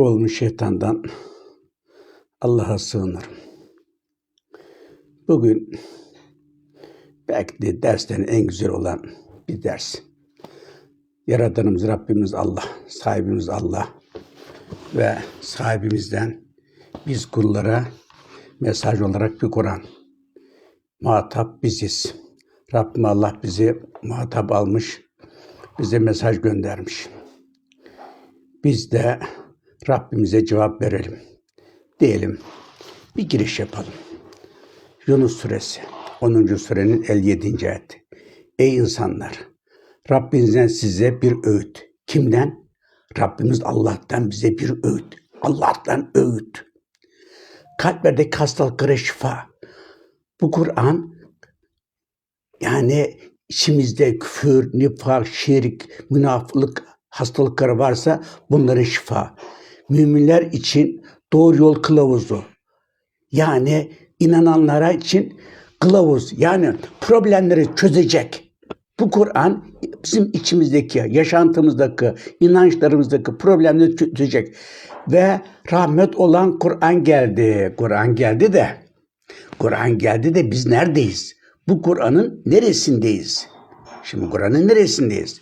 olmuş şeytandan Allah'a sığınırım. Bugün belki de derslerin en güzel olan bir ders. Yaradanımız Rabbimiz Allah, sahibimiz Allah ve sahibimizden biz kullara mesaj olarak bir Kur'an. Muhatap biziz. Rabbim Allah bizi muhatap almış, bize mesaj göndermiş. Biz de Rabbimize cevap verelim. Diyelim, bir giriş yapalım. Yunus Suresi 10. surenin 57. ayeti. Ey insanlar! Rabbinizden size bir öğüt. Kimden? Rabbimiz Allah'tan bize bir öğüt. Allah'tan öğüt. Kalplerdeki hastalıklara şifa. Bu Kur'an yani içimizde küfür, nifak, şirk, münafıklık hastalıkları varsa bunların şifa. Müminler için doğru yol kılavuzu. Yani inananlara için kılavuz. Yani problemleri çözecek. Bu Kur'an bizim içimizdeki, yaşantımızdaki, inançlarımızdaki problemleri çözecek. Ve rahmet olan Kur'an geldi. Kur'an geldi de, Kur'an geldi de biz neredeyiz? Bu Kur'an'ın neresindeyiz? Şimdi Kur'an'ın neresindeyiz?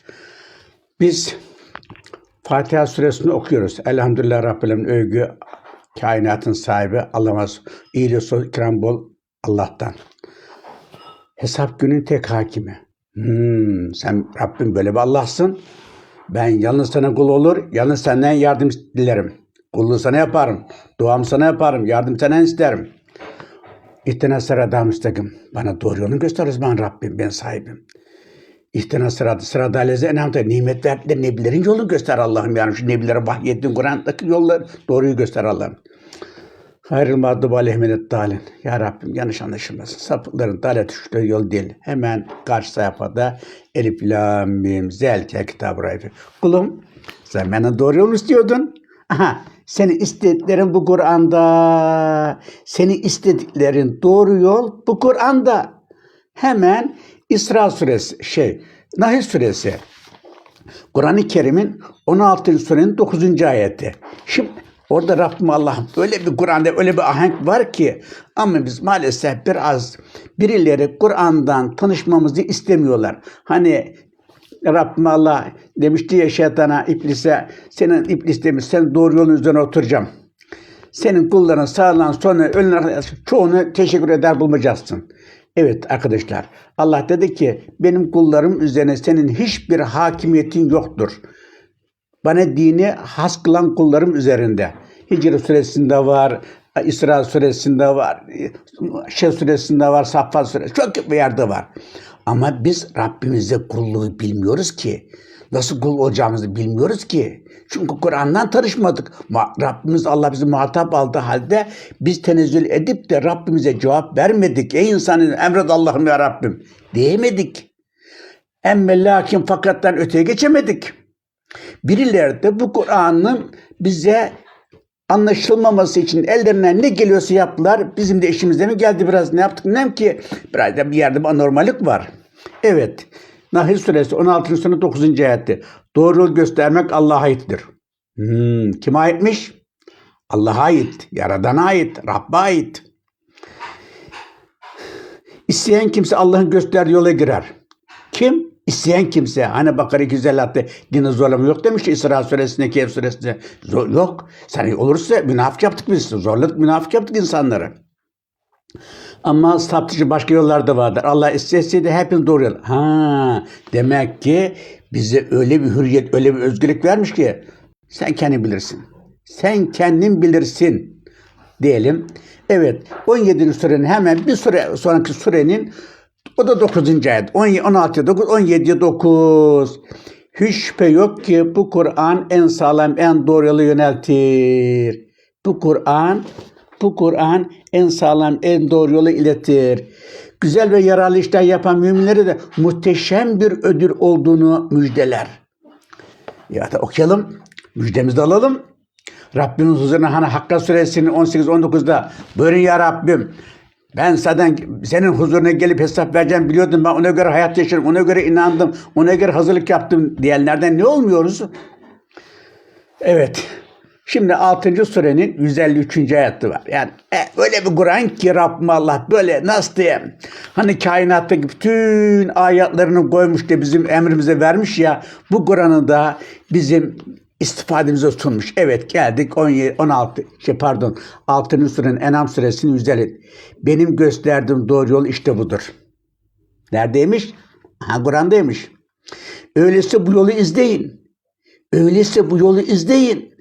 Biz Fatiha suresini okuyoruz. Elhamdülillah Rabbil Alemin övgü kainatın sahibi Allah'ımız iyiliği sol ikram bol Allah'tan. Hesap günün tek hakimi. Hmm, sen Rabbim böyle bir Allah'sın. Ben yalnız sana kul olur, yalnız senden yardım dilerim. Kulluğu sana yaparım, duamı sana yaparım, yardım senden isterim. İhtina sırada müstakim. Bana doğru yolunu göster o zaman Rabbim, ben sahibim. İhtina sırada, sırada aleze enamda nimet verdiler, nebilerin yolunu göster Allah'ım. Yani şu nebilere vahyettiğin Kur'an'daki yolları doğruyu göster Allah'ım. Hayrıl mağdubu aleyhmenet dalin. Ya Rabbim yanlış anlaşılmasın. Sapıkların dalet düştüğü yol değil. Hemen karşı sayfada Elif Lam Mim Zelke kitabı rayfi. Kulum sen benden doğru yol istiyordun. Aha senin istediklerin bu Kur'an'da. Senin istediklerin doğru yol bu Kur'an'da. Hemen İsra suresi şey Nahl suresi Kur'an-ı Kerim'in 16. surenin 9. ayeti. Şimdi orada Rabbim Allah öyle bir Kur'an'da öyle bir ahenk var ki ama biz maalesef biraz birileri Kur'an'dan tanışmamızı istemiyorlar. Hani Rabbim Allah demişti ya şeytana, iblise, senin iblis demiş, sen doğru yolun üzerine oturacağım. Senin kulların sağlan sonra ölüne çoğunu teşekkür eder bulmayacaksın. Evet arkadaşlar Allah dedi ki benim kullarım üzerine senin hiçbir hakimiyetin yoktur. Bana dini has kılan kullarım üzerinde. Hicr suresinde var, İsra suresinde var, Şeh suresinde var, Saffat suresi çok bir yerde var. Ama biz Rabbimize kulluğu bilmiyoruz ki. Nasıl kul olacağımızı bilmiyoruz ki. Çünkü Kur'an'dan tanışmadık. Ma- Rabbimiz Allah bizi muhatap aldığı halde biz tenezzül edip de Rabbimize cevap vermedik. Ey insanın emret Allah'ım ya Rabbim diyemedik. Emme lakin fakattan öteye geçemedik. Birileri de bu Kur'an'ın bize anlaşılmaması için ellerinden ne geliyorsa yaptılar. Bizim de işimize mi geldi biraz ne yaptık? Ne ki biraz da bir yerde bir anormalik var. Evet. Nahl suresi 16. sure 9. ayette. Doğru yol göstermek Allah'a aittir. Hmm, kime aitmiş? Allah'a ait, Yaradan'a ait, Rabb'a ait. İsteyen kimse Allah'ın gösterdiği yola girer. Kim? İsteyen kimse. Hani Bakara 256'da dini zorlama yok demiş İsra suresinde, Kehf suresinde. Zor, yok. Sen olursa münafık yaptık biz. Zorladık, münafık yaptık insanları. Ama saptıcı başka yollar da vardır. Allah isteseydi hepimiz doğru yol. Ha, demek ki bize öyle bir hürriyet, öyle bir özgürlük vermiş ki sen kendin bilirsin. Sen kendin bilirsin diyelim. Evet 17. surenin hemen bir süre sonraki surenin o da 9. ayet. 16 9 17 9. Hiç şüphe yok ki bu Kur'an en sağlam, en doğru yolu yöneltir. Bu Kur'an bu Kur'an en sağlam, en doğru yolu iletir. Güzel ve yararlı işler yapan müminlere de muhteşem bir ödül olduğunu müjdeler. Ya da okuyalım, müjdemizi de alalım. Rabbimiz huzuruna hani Hakka suresinin 18-19'da buyurun ya Rabbim ben zaten senin huzuruna gelip hesap vereceğim biliyordum. Ben ona göre hayat yaşadım, ona göre inandım, ona göre hazırlık yaptım diyenlerden ne olmuyoruz? Evet. Şimdi 6. surenin 153. ayeti var. Yani e, öyle bir Kur'an ki Rabbim Allah böyle nasıl diyeyim? Hani kainattaki bütün ayetlerini koymuş da bizim emrimize vermiş ya bu Kur'an'ı da bizim istifademize sunmuş. Evet geldik 17, 16 şey pardon 6. surenin Enam suresinin 150. Benim gösterdiğim doğru yol işte budur. Neredeymiş? Ha Kur'an'daymış. Öyleyse bu yolu izleyin. Öyleyse bu yolu izleyin.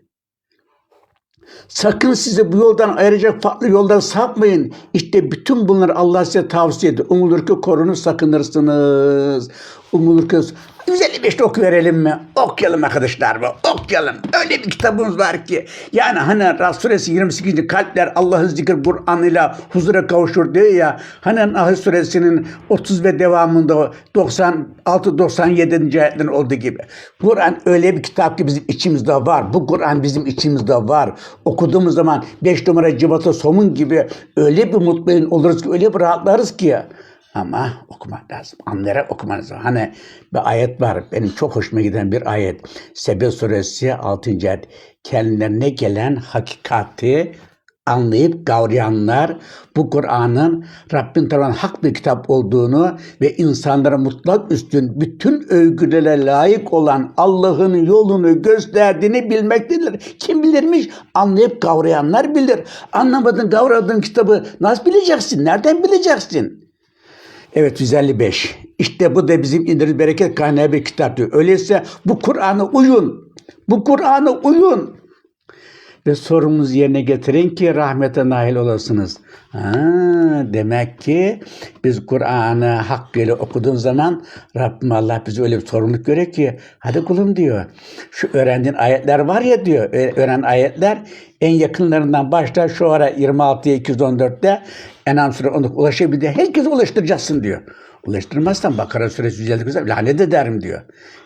Sakın sizi bu yoldan ayıracak farklı yoldan sapmayın. İşte bütün bunları Allah size tavsiye ediyor. Umulur ki korunur sakınırsınız. Umulur ki 155'te oku verelim mi? Okuyalım arkadaşlar mı? Okuyalım. Öyle bir kitabımız var ki. Yani hani Ras suresi 28. kalpler Allah'ın zikir Kur'an ile huzura kavuşur diyor ya. Hani Nahl suresinin 30 ve devamında 96-97. ayetlerin olduğu gibi. Kur'an öyle bir kitap ki bizim içimizde var. Bu Kur'an bizim içimizde var. Okuduğumuz zaman 5 numara cıvata somun gibi öyle bir mutmain oluruz ki öyle bir rahatlarız ki. Ama okumak lazım. Anlayarak okumanız lazım. Hani bir ayet var. Benim çok hoşuma giden bir ayet. Sebe suresi 6. ayet. Kendilerine gelen hakikati anlayıp kavrayanlar bu Kur'an'ın Rabbin tarafından hak bir kitap olduğunu ve insanlara mutlak üstün bütün övgülere layık olan Allah'ın yolunu gösterdiğini bilmektedir. Kim bilirmiş? Anlayıp kavrayanlar bilir. Anlamadın kavradığın kitabı nasıl bileceksin? Nereden bileceksin? Evet 155. İşte bu da bizim indiririz bereket kaynağı bir kitap diyor. Öyleyse bu Kur'an'a uyun. Bu Kur'an'a uyun. Ve sorumuzu yerine getirin ki rahmete nail olasınız. Ha, demek ki biz Kur'an'ı hakkıyla okuduğun zaman Rabbim Allah bize öyle bir sorumluluk görüyor ki hadi kulum diyor. Şu öğrendiğin ayetler var ya diyor. Öğren ayetler en yakınlarından başla şu ara 26'ya 214'te Enam Suresi 19 ulaşabildiği herkese ulaştıracaksın diyor. Ulaştırmazsan Bakara Suresi 159'da lanet ederim diyor.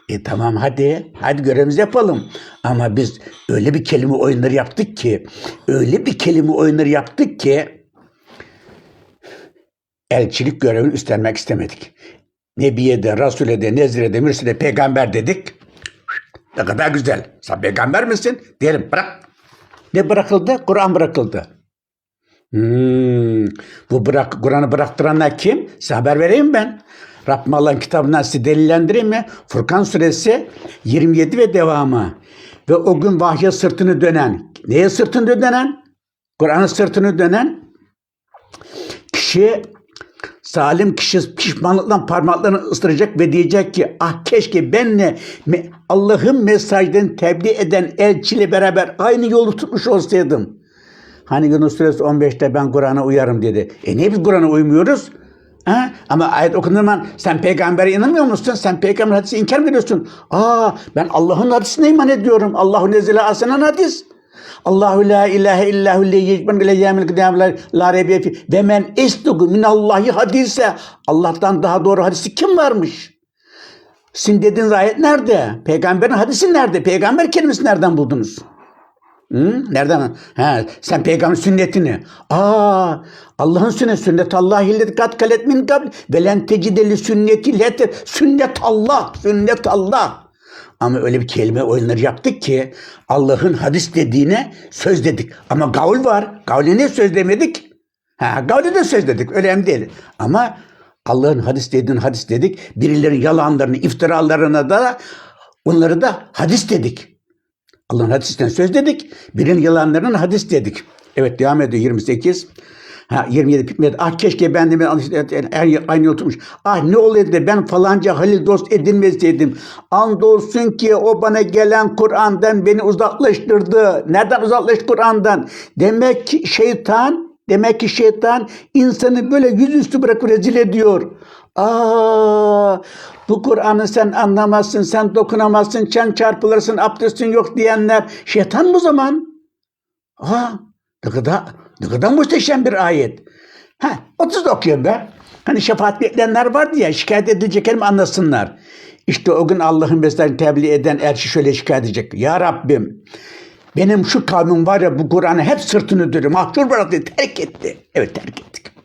E tamam hadi, hadi görevimizi yapalım. Ama biz öyle bir kelime oyunları yaptık ki, öyle bir kelime oyunları yaptık ki elçilik görevini üstlenmek istemedik. Nebiye de, Resul'e de, Nezire de, Mürsel'e peygamber dedik. Ne kadar güzel. Sen peygamber misin? Diyelim bırak. Ne bırakıldı? Kur'an bırakıldı. Hmm, bu bırak Kur'an'ı bıraktıranlar kim? Size haber vereyim ben. Rabbim Allah'ın kitabından size delillendireyim mi? Furkan suresi 27 ve devamı. Ve o gün vahye sırtını dönen. Neye sırtını dönen? Kur'an'ın sırtını dönen kişi salim kişi pişmanlıkla parmaklarını ısıracak ve diyecek ki ah keşke benle Allah'ın mesajlarını tebliğ eden elçiyle beraber aynı yolu tutmuş olsaydım. Hani Yunus Suresi 15'te ben Kur'an'a uyarım dedi. E niye biz Kur'an'a uymuyoruz? Ha? Ama ayet okunduğu zaman sen peygambere inanmıyor musun? Sen peygamber hadisi inkar mı ediyorsun? Aa ben Allah'ın hadisine iman ediyorum. Allahu nezile asenen hadis. Allahu la ilahe illahu le yecben ile yemil kıdemler la rebe fi ve men estugu minallahi hadise. Allah'tan daha doğru hadisi kim varmış? Sizin dediğiniz ayet nerede? Peygamberin hadisi nerede? Peygamber kelimesi nereden buldunuz? Hı? Nereden? He, sen peygamber sünnetini. Aa, Allah'ın sünneti. Sünnet Allah illeti kat kalet min kabl. Ve len tecideli sünneti leter. Sünnet Allah. Sünnet Allah. Ama öyle bir kelime oyunları yaptık ki Allah'ın hadis dediğine söz dedik. Ama gavul var. Gavle ne söz demedik? Ha, gavle de söz dedik. Önemli değil. Ama Allah'ın hadis dediğin hadis dedik. Birilerinin yalanlarını, iftiralarına da onları da hadis dedik. Allah'ın hadisinden söz dedik. Birinin yalanlarının hadis dedik. Evet devam ediyor 28. Ha, 27 bitmedi. Ah keşke ben de ben aynı oturmuş. Ah ne olaydı da ben falanca halil dost edinmeseydim. Andolsun ki o bana gelen Kur'an'dan beni uzaklaştırdı. Nereden uzaklaştı Kur'an'dan? Demek ki şeytan Demek ki şeytan insanı böyle yüzüstü bırakıp rezil ediyor. Aa, bu Kur'an'ı sen anlamazsın, sen dokunamazsın, sen çarpılırsın, abdestin yok diyenler şeytan mı zaman? Aa, ne kadar, ne kadar muhteşem bir ayet. Ha, 30 okuyorum ben. Hani şefaat bekleyenler vardı ya şikayet mi anlasınlar. İşte o gün Allah'ın mesajını tebliğ eden elçi şöyle şikayet edecek. Ya Rabbim benim şu kavmim var ya bu Kur'an'ı hep sırtını dönüyor. Mahcur bıraktı, terk etti. Evet terk ettik.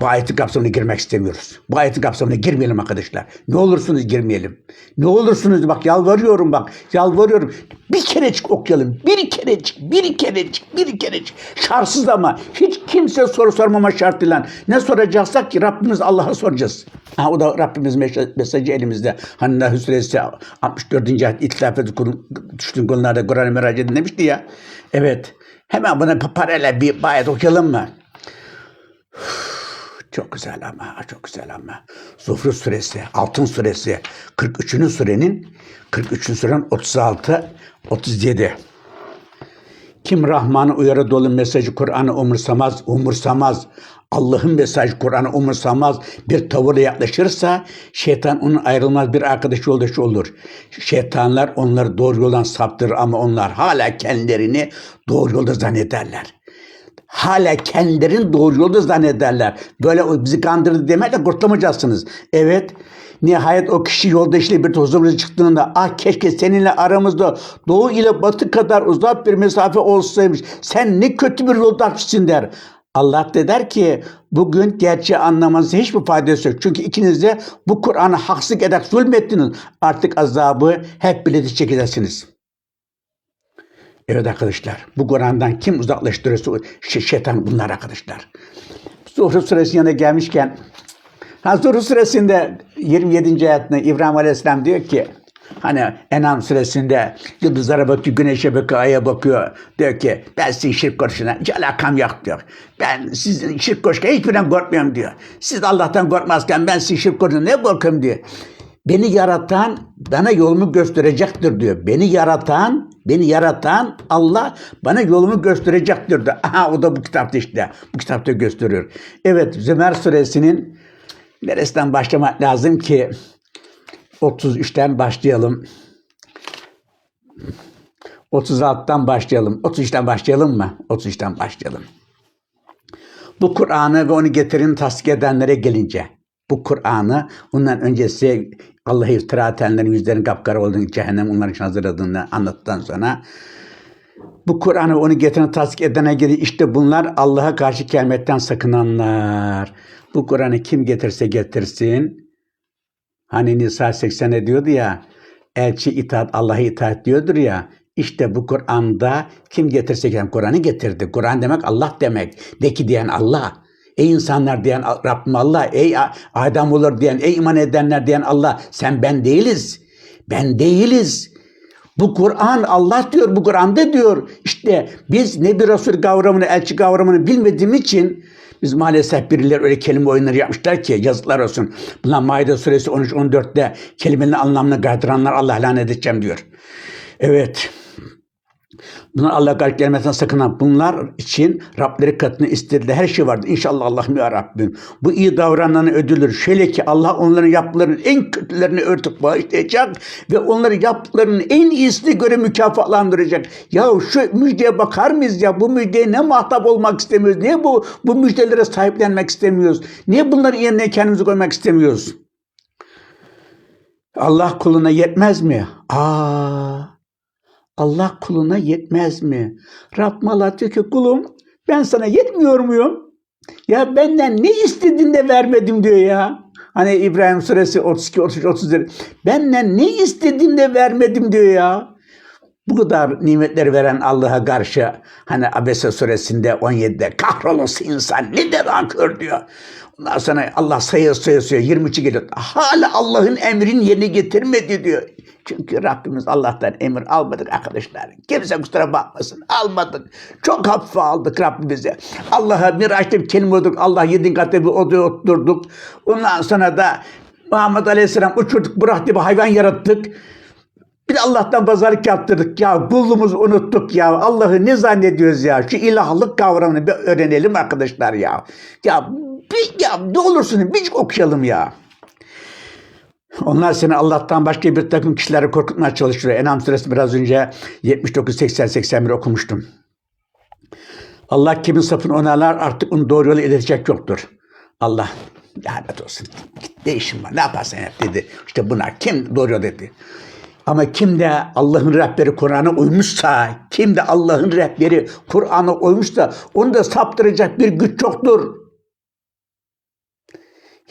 Bu ayetin kapsamına girmek istemiyoruz. Bu ayetin kapsamına girmeyelim arkadaşlar. Ne olursunuz girmeyelim. Ne olursunuz bak yalvarıyorum bak. Yalvarıyorum. Bir kerecik okuyalım. Bir kerecik, bir kerecik, bir kerecik. Şartsız ama hiç kimse soru sormama şartıyla. Ne soracaksak ki Rabbimiz Allah'a soracağız. Ha, o da Rabbimiz mes- mesajı elimizde. Nahl Suresi 64. ayet itilaf edip düştüğün konularda Kur'an'ı merak edin demişti ya. Evet. Hemen buna paralel bir ayet okuyalım mı? Çok güzel ama, çok güzel ama. Zuhruf suresi, Altın suresi, 43. surenin, 43. surenin 36, 37. Kim Rahman'ı uyarı dolu mesajı Kur'an'ı umursamaz, umursamaz, Allah'ın mesajı Kur'an'ı umursamaz bir tavırla yaklaşırsa şeytan onun ayrılmaz bir arkadaş yoldaşı olur. Şeytanlar onları doğru yoldan saptırır ama onlar hala kendilerini doğru yolda zannederler hala kendilerini doğru yolda zannederler. Böyle bizi kandırdı demekle kurtulamayacaksınız. Evet. Nihayet o kişi yoldaşıyla bir huzuruna çıktığında ah keşke seninle aramızda doğu ile batı kadar uzak bir mesafe olsaymış. Sen ne kötü bir yoldaşsın der. Allah da der ki bugün gerçeği anlamanızda hiçbir faydası yok. Çünkü ikiniz de bu Kur'an'ı haksızlık ederek zulmettiniz. Artık azabı hep birlikte çekeceksiniz. Evet arkadaşlar bu Kur'an'dan kim uzaklaştırırsa şey- şeytan bunlar arkadaşlar. Zuhruf suresinin yanına gelmişken ha, Zuhruf suresinde 27. ayetinde İbrahim Aleyhisselam diyor ki hani Enam suresinde yıldızlara bakıyor, güneşe bakıyor, aya bakıyor. Diyor ki ben sizin şirk konusuna hiç alakam yok diyor. Ben sizin şirk konusuna hiçbirinden korkmuyorum diyor. Siz Allah'tan korkmazken ben sizin şirk konusuna ne korkuyorum diyor. Beni yaratan bana yolumu gösterecektir diyor. Beni yaratan, beni yaratan Allah bana yolumu gösterecektir diyor. Aha o da bu kitapta işte. Bu kitapta gösteriyor. Evet Zümer suresinin neresinden başlamak lazım ki 33'ten başlayalım. 36'dan başlayalım. 33'ten başlayalım mı? 33'ten başlayalım. Bu Kur'an'ı ve onu getirin tasdik edenlere gelince bu Kur'an'ı ondan öncesi Allah'a iftira edenlerin yüzlerinin kapkara olduğunu, cehennem onların için hazırladığını anlattıktan sonra bu Kur'an'ı onu getiren tasdik edene göre işte bunlar Allah'a karşı gelmekten sakınanlar. Bu Kur'an'ı kim getirse getirsin. Hani Nisa 80'e diyordu ya elçi itaat Allah'a itaat diyordur ya. İşte bu Kur'an'da kim getirse Kur'an'ı getirdi. Kur'an demek Allah demek. De ki diyen Allah. Ey insanlar diyen Rabbim Allah. Ey Adam olur diyen, ey iman edenler diyen Allah. Sen ben değiliz. Ben değiliz. Bu Kur'an Allah diyor, bu Kur'an'da diyor. İşte biz Nebi Resul kavramını, elçi kavramını bilmediğim için biz maalesef birileri öyle kelime oyunları yapmışlar ki yazıklar olsun. Bunlar Maide suresi 13-14'te kelimenin anlamını kaydıranlar Allah lanet edeceğim diyor. Evet. Bunlar Allah karşı gelmesinden sakınan bunlar için Rableri katına istediği her şey vardır. İnşallah Allah'ım ya Rabbim. Bu iyi davrananın ödülür. Şöyle ki Allah onların yaptıklarının en kötülerini örtüp bağışlayacak ve onları yaptıklarının en iyisini göre mükafatlandıracak. Ya şu müjdeye bakar mıyız ya? Bu müjdeye ne muhatap olmak istemiyoruz? Niye bu, bu müjdelere sahiplenmek istemiyoruz? Niye bunların yerine kendimizi koymak istemiyoruz? Allah kuluna yetmez mi? Aa, Allah kuluna yetmez mi? Rabbim Allah diyor ki kulum ben sana yetmiyor muyum? Ya benden ne istedin de vermedim diyor ya. Hani İbrahim suresi 32, 33, 34. Benden ne istedin de vermedim diyor ya. Bu kadar nimetleri veren Allah'a karşı hani Abese suresinde 17'de kahrolası insan ne de nankör diyor. Ondan sonra Allah sayıyor sayıyor sayıyor 23 geliyor. Hala Allah'ın emrini yerine getirmedi diyor. Çünkü Rabbimiz Allah'tan emir almadık arkadaşlar. Kimse kusura bakmasın. Almadık. Çok hafife aldık Rabbimize. Allah'a bir kelime olduk. Allah yedin katı bir odaya oturduk. Ondan sonra da Muhammed Aleyhisselam uçurduk bıraktı bir hayvan yarattık. Bir Allah'tan pazarlık yaptırdık ya. Kulluğumuzu unuttuk ya. Allah'ı ne zannediyoruz ya? Şu ilahlık kavramını bir öğrenelim arkadaşlar ya. Ya bir, ya ne olursun bir okuyalım ya. Onlar seni Allah'tan başka bir takım kişileri korkutmaya çalışıyor. Enam suresi biraz önce 79, 80, 81 okumuştum. Allah kimin safını onarlar artık onu doğru yola iletecek yoktur. Allah lanet olsun. Git değişim var. Ne yaparsan yap dedi. İşte buna kim doğru dedi. Ama kim de Allah'ın rehberi Kur'an'a uymuşsa, kim de Allah'ın rehberi Kur'an'a uymuşsa onu da saptıracak bir güç çoktur.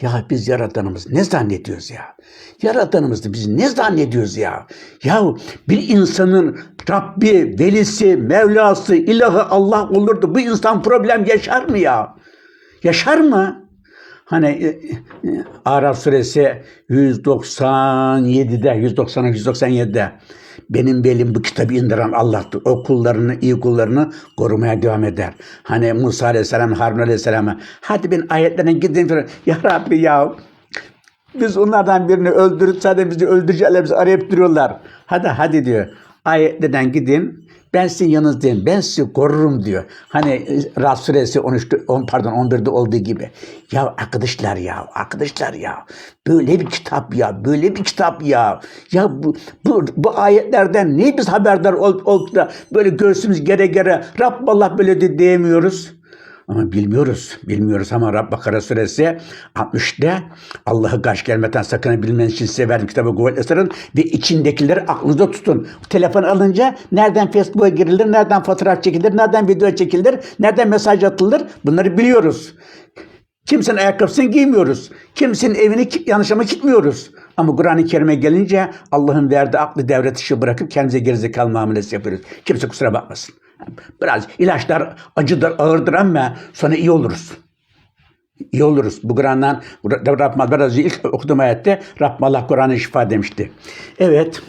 Ya biz yaratanımız ne zannediyoruz ya? Yaratanımızı biz ne zannediyoruz ya? Ya bir insanın Rabbi, velisi, Mevlası, ilahı Allah olurdu. Bu insan problem yaşar mı ya? Yaşar mı? Hani e, e, Araf suresi 197'de, 190 197'de benim belim bu kitabı indiren Allah'tır. O kullarını, iyi kullarını korumaya devam eder. Hani Musa Aleyhisselam, Harun Aleyhisselam'a hadi ben ayetlerine gidin. falan. Ya Rabbi ya biz onlardan birini öldürüp zaten bizi öldürecekler, bizi arayıp duruyorlar. Hadi hadi diyor. Ayetlerden gidin. Ben sizin yanınızdayım. Ben sizi korurum diyor. Hani e, Rad suresi 13, 10, pardon 11'de olduğu gibi. Ya arkadaşlar ya, arkadaşlar ya. Böyle bir kitap ya, böyle bir kitap ya. Ya bu, bu, bu ayetlerden niye biz haberdar ol- olup da böyle göğsümüz gere gere Rabballah böyle de diyemiyoruz? Ama bilmiyoruz. Bilmiyoruz ama Rab Bakara suresi 60'da Allah'ı karşı gelmekten sakınabilmeniz için size verdim kitabı kuvvetle sarın ve içindekileri aklınızda tutun. Telefon alınca nereden Facebook'a girilir, nereden fotoğraf çekilir, nereden video çekilir, nereden mesaj atılır bunları biliyoruz. Kimsenin ayakkabısını giymiyoruz. Kimsenin evini ki- yanlış ama gitmiyoruz. Ama Kur'an-ı Kerim'e gelince Allah'ın verdiği aklı devre dışı bırakıp kendimize gerizekalı muamelesi yapıyoruz. Kimse kusura bakmasın. Biraz ilaçlar acıdır, ağırdır ama sonra iyi oluruz. İyi oluruz. Bu Kur'an'dan Rabbim biraz ilk okuduğum ayette Rabbim Allah Kur'an'ı şifa demişti. Evet.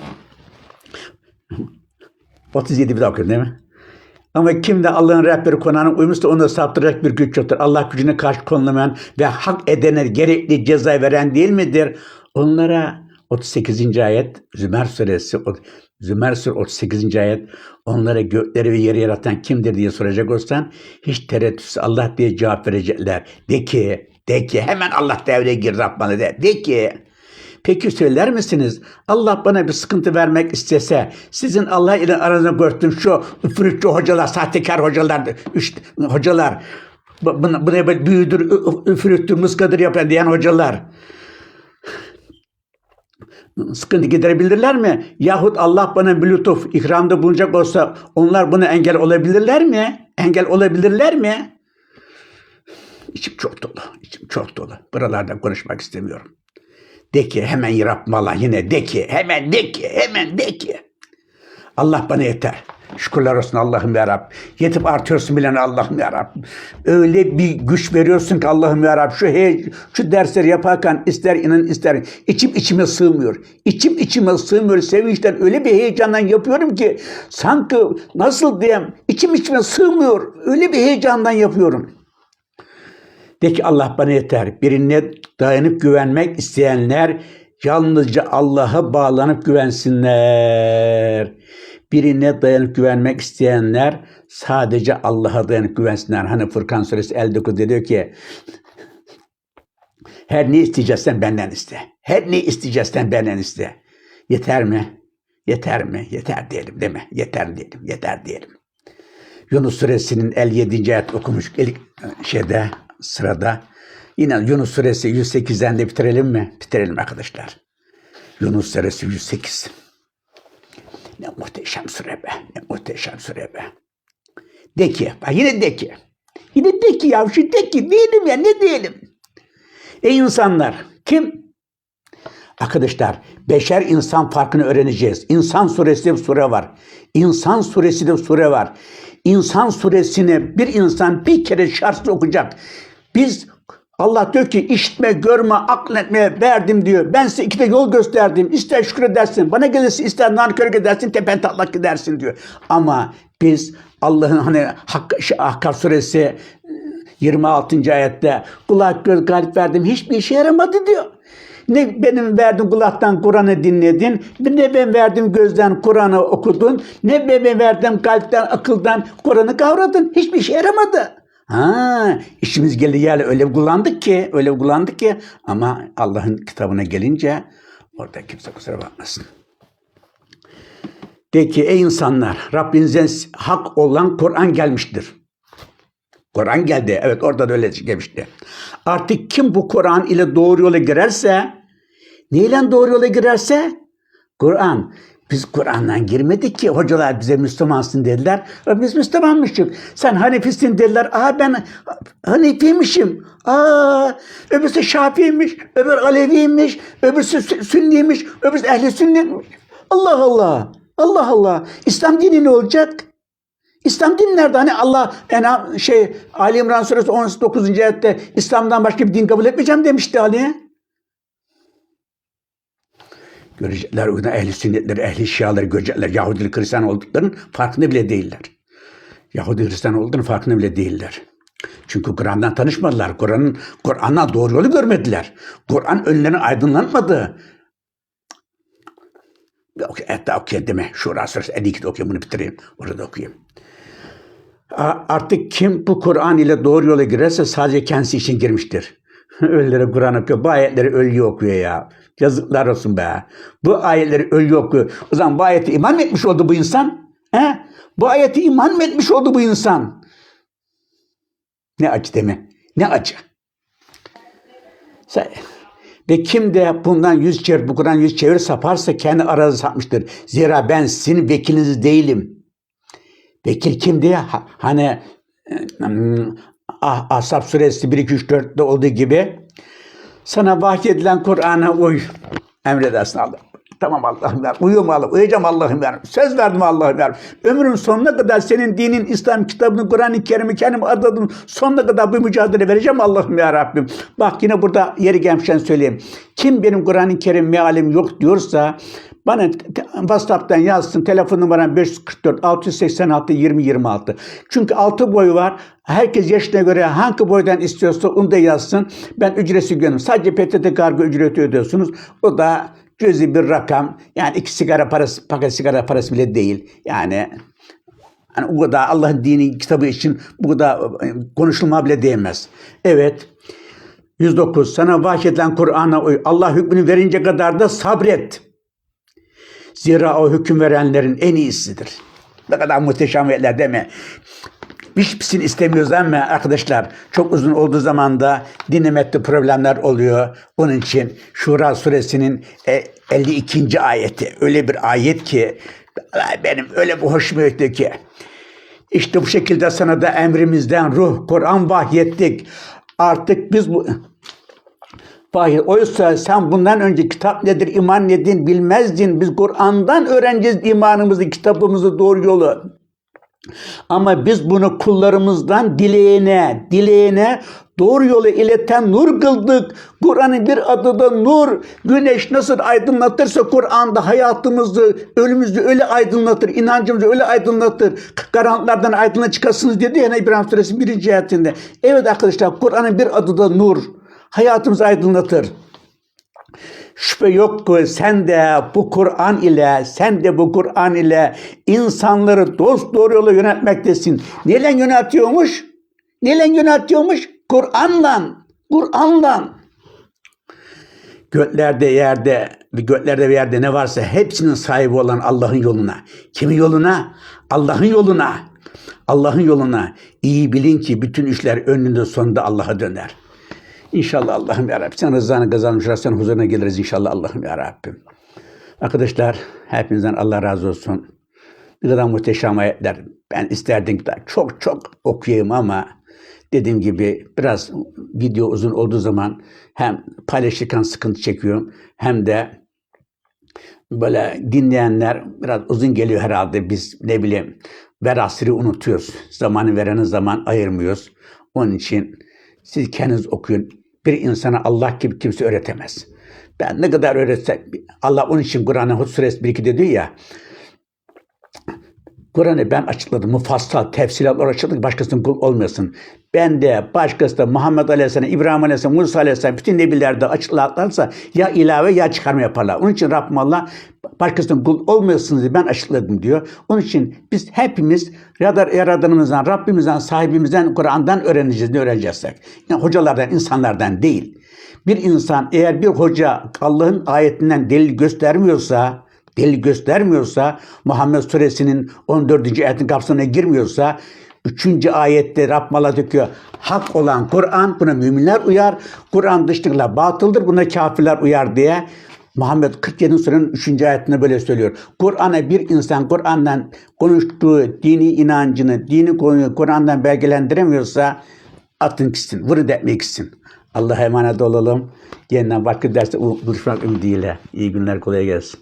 37 bir daha okuyorum değil mi? Ama kim de Allah'ın rehberi konağına uymuşsa onu saptıracak bir güç yoktur. Allah gücüne karşı konulamayan ve hak edene gerekli ceza veren değil midir? Onlara 38. ayet Zümer suresi Zümer suresi 38. ayet onlara gökleri ve yeri yaratan kimdir diye soracak olsan hiç tereddütsüz Allah diye cevap verecekler. De ki, de ki hemen Allah devreye gir Rabbana de. De ki Peki söyler misiniz? Allah bana bir sıkıntı vermek istese, sizin Allah ile aranızda gördüğüm şu üfürükçü hocalar, sahtekar hocalar, üç, hocalar, bu- buna, buna böyle büyüdür, üfürüktür, mıskadır yapan diyen hocalar. Sıkıntı giderebilirler mi? Yahut Allah bana bir lütuf, ikramda bulunacak olsa onlar buna engel olabilirler mi? Engel olabilirler mi? İçim çok dolu, içim çok dolu. Buralarda konuşmak istemiyorum. De ki hemen yapmala yine de ki hemen de ki hemen de ki. Allah bana yeter. Şükürler olsun Allah'ım ya Rab. Yetip artıyorsun bilen Allah'ım ya Rab. Öyle bir güç veriyorsun ki Allah'ım ya Rab. Şu, he, şu dersleri yaparken ister inan ister içim içime sığmıyor. İçim içime sığmıyor. Sevinçten öyle bir heyecandan yapıyorum ki sanki nasıl diyeyim içim içime sığmıyor. Öyle bir heyecandan yapıyorum. De ki Allah bana yeter. Birine dayanıp güvenmek isteyenler yalnızca Allah'a bağlanıp güvensinler. Birine dayanıp güvenmek isteyenler sadece Allah'a dayanıp güvensinler. Hani Furkan suresi 59'da diyor ki her ne isteyeceksen benden iste. Her ne isteyeceksen benden iste. Yeter mi? Yeter mi? Yeter diyelim değil mi? Yeter diyelim. Yeter diyelim. Yunus suresinin 57. ayet okumuş ilk şeyde sırada. Yine Yunus suresi 108'den de bitirelim mi? Bitirelim arkadaşlar. Yunus suresi 108. Ne muhteşem sure be. Ne muhteşem sure be. De ki. Bak yine de ki. Yine de ki ya. Şu de ki. Diyelim ya. Ne diyelim? Ey insanlar. Kim? Arkadaşlar beşer insan farkını öğreneceğiz. İnsan suresi bir sure var. İnsan suresi de sure var. İnsan suresini bir insan bir kere şartsız okuyacak. Biz Allah diyor ki işitme, görme, akletme verdim diyor. Ben size iki de yol gösterdim. İster şükredersin, bana gelirsin, ister nankörlük edersin, tepen tatlak gidersin diyor. Ama biz Allah'ın hani Hak, Ahkaf suresi 26. ayette kulak göz kalp verdim hiçbir işe yaramadı diyor. Ne benim verdiğim kulaktan Kur'an'ı dinledin, ne ben verdiğim gözden Kur'an'ı okudun, ne ben verdiğim kalpten, akıldan Kur'an'ı kavradın. Hiçbir işe yaramadı. Ha, işimiz geldi yani öyle kullandık ki, öyle kullandık ki ama Allah'ın kitabına gelince orada kimse kusura bakmasın. De ki ey insanlar Rabbinizden hak olan Kur'an gelmiştir. Kur'an geldi. Evet orada da öyle gelmişti. Artık kim bu Kur'an ile doğru yola girerse neyle doğru yola girerse Kur'an Biz Kur'an'dan girmedik ki. Hocalar bize Müslümansın dediler. Biz Müslümanmışık. Sen Hanefisin dediler. Aa ben Hanefiymişim. Aa öbürsü Şafiiymiş. Öbür Aleviymiş. Öbürsü Sü- Sünniymiş. Öbürsü Ehli Sünniymiş. Allah Allah. Allah Allah. İslam dini ne olacak? İslam dini nerede? Hani Allah Enam şey Ali İmran suresi 19. ayette İslam'dan başka bir din kabul etmeyeceğim demişti Ali. Görecekler o yüzden ehli sünnetleri, ehli şiaları görecekler. Yahudi Hristiyan olduklarının farkında bile değiller. Yahudi Hristiyan olduklarının farkında bile değiller. Çünkü Kur'an'dan tanışmadılar. Kur'an'ın Kur'an'a doğru yolu görmediler. Kur'an önlerini aydınlatmadı. Ok- Hatta okuyayım deme. Şura suresi 52'de okuyayım bunu bitireyim. Orada okuyayım. Artık kim bu Kur'an ile doğru yola girerse sadece kendisi için girmiştir. Ölülere Kur'an okuyor. Bu ayetleri ölü okuyor ya. Yazıklar olsun be. Bu ayetleri ölü okuyor. O zaman bu ayete iman mı etmiş oldu bu insan? He? Bu ayete iman mı etmiş oldu bu insan? Ne acı mi? Ne acı. Sen- Ve kim de bundan yüz çevir, bu Kur'an yüz çevir saparsa kendi aranızı sapmıştır. Zira ben sizin vekiliniz değilim. Vekil kim diye ha- hani hmm, Ah- Ahzab suresi 1 2 3 4'te olduğu gibi sana vahyedilen Kur'an'a uy. Emredersin Allah. Tamam Allah'ım. Uyuyorum Allah'ım. Uyuyacağım Allah'ım ya. Söz verdim Allah'ım ya. Ömrün sonuna kadar senin dinin, İslam kitabını, Kur'an-ı Kerim'i kendim adadım. Sonuna kadar bu mücadele vereceğim Allah'ım ya Rabbim. Bak yine burada yeri gelmişken söyleyeyim. Kim benim Kur'an-ı Kerim mealim yok diyorsa bana WhatsApp'tan yazsın. Telefon numaram 544 686 20 26. Çünkü altı boyu var. Herkes yaşına göre hangi boydan istiyorsa onu da yazsın. Ben ücretsiz gönderdim. Sadece PTT kargo ücreti ödüyorsunuz. O da cüzi bir rakam. Yani iki sigara parası, paket sigara parası bile değil. Yani Hani o kadar Allah'ın dini kitabı için bu kadar e, konuşulma bile değmez. Evet. 109. Sana vahyedilen Kur'an'a uy. Allah hükmünü verince kadar da sabret. Zira o hüküm verenlerin en iyisidir. Ne kadar muhteşem ayetler değil mi? Hiçbirisini istemiyoruz ama arkadaşlar çok uzun olduğu zaman da dinlemekte problemler oluyor. Onun için Şura suresinin e, 52. ayeti öyle bir ayet ki benim öyle bir hoşuma gitti ki. İşte bu şekilde sana da emrimizden ruh, Kur'an vahyettik. Artık biz bu Vahiy. Oysa sen bundan önce kitap nedir, iman nedir bilmezdin. Biz Kur'an'dan öğreneceğiz imanımızı, kitabımızı, doğru yolu. Ama biz bunu kullarımızdan dileyene, dileyene doğru yolu ileten nur kıldık. Kur'an'ın bir adı da nur. Güneş nasıl aydınlatırsa Kur'an'da hayatımızı, ölümümüzü öyle aydınlatır, inancımızı öyle aydınlatır. Karanlıklardan aydınlığa çıkarsınız dedi ya İbrahim Suresi birinci ayetinde. Evet arkadaşlar Kur'an'ın bir adı da nur. Hayatımızı aydınlatır. Şüphe yok ki sen de bu Kur'an ile, sen de bu Kur'an ile insanları dost doğru yola yöneltmektesin. Neyle yöneltiyormuş? Neyle yöneltiyormuş? Kur'an'la. Kur'an'la. Göklerde, yerde, göklerde ve yerde ne varsa hepsinin sahibi olan Allah'ın yoluna. Kimin yoluna? Allah'ın yoluna. Allah'ın yoluna. İyi bilin ki bütün işler önünde sonunda Allah'a döner. İnşallah Allah'ım ya Rabbi. Sen rızanı kazanmış sen huzuruna geliriz inşallah Allah'ım ya Rabbim. Arkadaşlar hepinizden Allah razı olsun. Ne kadar muhteşem ayetler. Ben isterdim ki çok çok okuyayım ama dediğim gibi biraz video uzun olduğu zaman hem paylaşırken sıkıntı çekiyorum hem de böyle dinleyenler biraz uzun geliyor herhalde. Biz ne bileyim verasiri unutuyoruz. Zamanı verene zaman ayırmıyoruz. Onun için siz kendiniz okuyun. Bir insana Allah gibi kimse öğretemez. Ben ne kadar öğretsem, Allah onun için Kur'an'ın Hud suresi 1-2'de diyor ya, Kur'an'ı ben açıkladım. Mufassal, tefsilat olarak açıkladım. Başkasının kul olmasın. Ben de başkası da Muhammed Aleyhisselam, İbrahim Aleyhisselam, Musa Aleyhisselam bütün nebilerde açıklarlarsa ya ilave ya çıkarma yaparlar. Onun için Rabbim Allah başkasının kul olmayasınız diye ben açıkladım diyor. Onun için biz hepimiz Yaradan- Yaradanımızdan, Rabbimizden, sahibimizden, Kur'an'dan öğreneceğiz ne öğreneceksek. Yani hocalardan, insanlardan değil. Bir insan eğer bir hoca Allah'ın ayetinden delil göstermiyorsa, delil göstermiyorsa, Muhammed Suresinin 14. ayetin kapsamına girmiyorsa, 3. ayette Rabbim Allah diyor hak olan Kur'an buna müminler uyar, Kur'an dışındakiler batıldır buna kafirler uyar diye Muhammed 47. surenin 3. ayetinde böyle söylüyor. Kur'an'a bir insan Kur'an'dan konuştuğu dini inancını, dini konuyu Kur'an'dan belgelendiremiyorsa atın gitsin, vurun etmeye gitsin. Allah'a emanet olalım. Yeniden başka derste buluşmak ümidiyle. İyi günler, kolay gelsin.